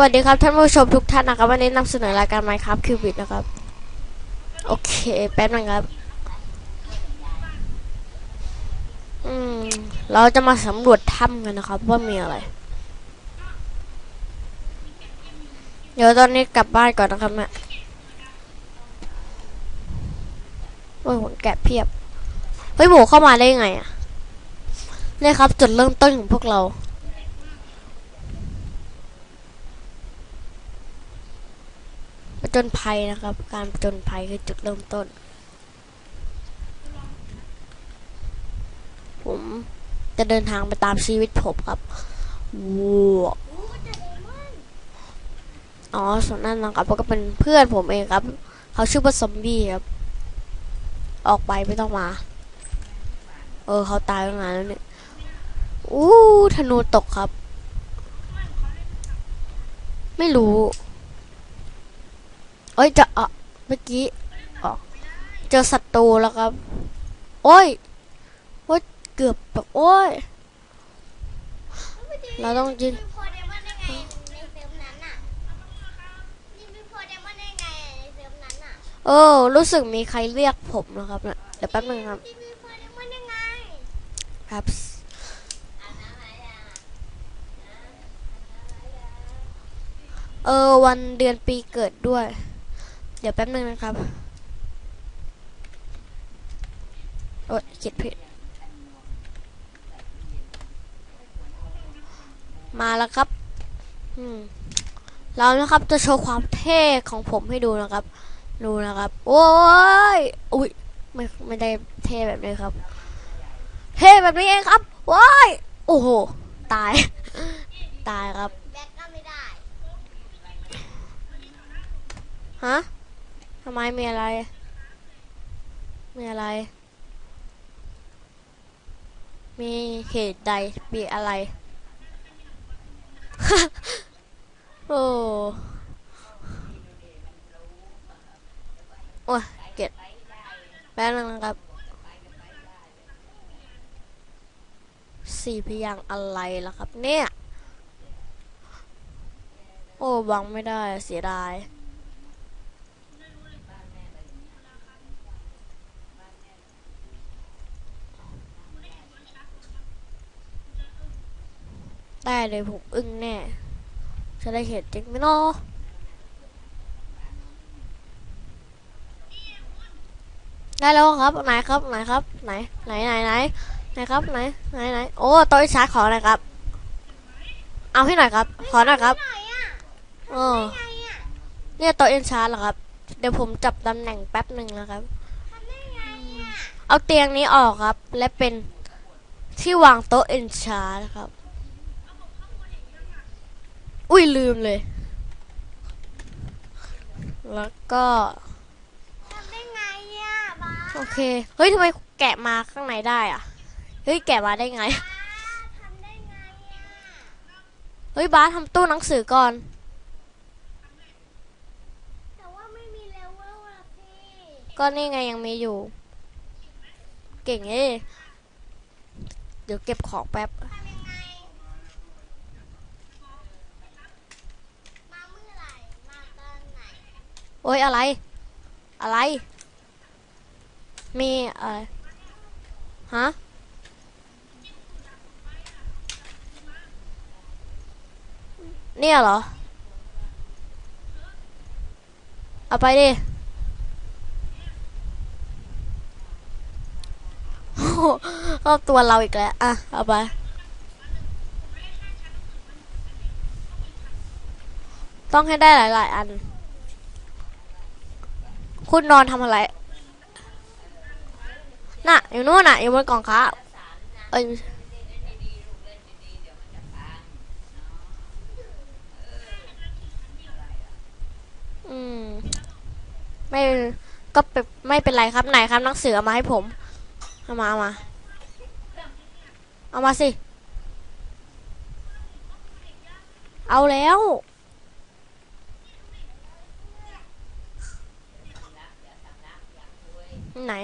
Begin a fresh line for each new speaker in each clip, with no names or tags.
วัสดีครับท่านผู้ชมทุกท่านนะครับ วันนี้นำเสนอรายการ Minecraft Cubit นะครับ โอเค แป๊บนึงครับ อืม เราจะมาสำรวจถ้ำกันนะครับ ว่ามีอะไร เดี๋ยวตอนนี้กลับบ้านก่อนนะครับแม่โอ้ยผลแกะเพียบ เฮ้ยหมูเข้ามาได้ยังไงอะเนี่ยครับจุดเริ่มต้นของพวกเรา ผจญภัยนะครับ การผจญภัยคือจุดเริ่มต้น ผมจะเดินทางไปตามชีวิตผมครับวัวอ๋อส่วนนั้นนะครับก็เป็นเพื่อนผมเองครับ เขาชื่อว่าซอมบี้ครับ ออกไปไม่ต้องมา เออ เขาตายตั้งนานแล้วเนี่ยอู้ธนูตกครับ ไม่รู้ เอ้ยจะอะเมื่อกี้อ๋อเจอศัตรูแล้วครับ โอ้ยโอ้ยเกือบแบบโอ้ย เราต้องยืน
มีโพเดมอนได้ไงในเซิร์ฟนั้นอะนี่มีโพเดมอนได้ไงเอ
อ รู้สึกมีใครเรียกผมนะครับเนี่ยเดี๋ยวแป๊บนึงครับ
นี่มีโพเดมอนได้ไง
ครับเออ วันเดือนปีเกิดด้วย ดี๋ยวแป๊บนึงนะครับ โอ้ยเขียนผิด มาแล้วครับ อืมเรานะครับจะโชว์ความเท่ของผมให้ดูนะครับ ดูนะครับ โอ้ย อุ้ยไม่ไม่ได้เท่แบบนี้ครับ เท่แบบนี้เองครับว้ายโอ้โห ตาย ตายครับ
แบ็กก็ไม่ได้
ฮะ ทำไมมีอะไร มีอะไร มีเหตุใดมีอะไร โอ้โอ้เกลียดแป๊บนึงนะครับสี่พยางอะไรล่ะครับเนี่ย โอ้บังไม่ได้เสียดาย ได้เลยผมอึ้งแน่จะได้เห็นจริงไหมเนาะได้แล้วครับไหนครับไหนครับไหนไหนไหนไหนไหนครับไหนไหนไหนโอ้โตัวชาร์จขอหน่อยครับ เอาให้หน่อยครับ ขอหน่อยครับ
ไหนอะ
เออ
ไงอะ
เนี่ยโตัวเอ็นชาร์จเหรอครับ เดี๋ยวผมจับตำแหน่งแป๊บหนึ่งนะครับ
ทำได้ไงอะ
เอาเตียงนี้ออกครับ และเป็นที่วางโต๊ะเอ็นชาร์จครับ อุ้ยลืมเลย แล้วก็
ทำได้ไงอะบ้า
โอเค เฮ้ยทำไมแกะมาข้างในได้อะเฮ้ยแกะมาได้ไง
ทำได้ไงอะ
เฮ้ยบ้าสทำตู้หนังสือก่อน
แต่ว่าไม่มีเลเวลละพี่
ก็นี่ไงยังมีอยู่ เก่งเอ้ยเดี๋ยวเก็บของแป๊บ
ทำยังไง มาเมื่อไหร่ มาตอนไหน
โอ้ยอะไร อะไร มีอะไรฮะเนี่ยเหรอ เอาไปดิ รอบตัวเราอีกแล้ว อะ เอาไป ต้องให้ได้หลาย ๆ อัน คุณนอนทำอะไร น่ะ อยู่นู่นน่ะ อยู่บนกล่องข้าวเอ้ยอืม ไม่ ก็เป็นไม่เป็นไรครับไหนครับหนังสือเอามาให้ผม เอามาเอามา เอามาสิ เอาแล้ว ไหน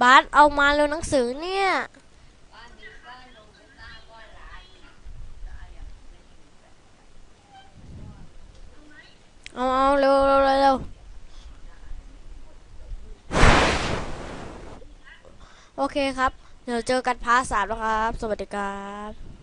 บาสเอามาเร็วหนังสือเนี่ย เอาเอาเร็วเร็วเร็วเร็วโอเคครับ เดี๋ยวเจอกันพาร์ทสามแล้วครับ สวัสดีครับ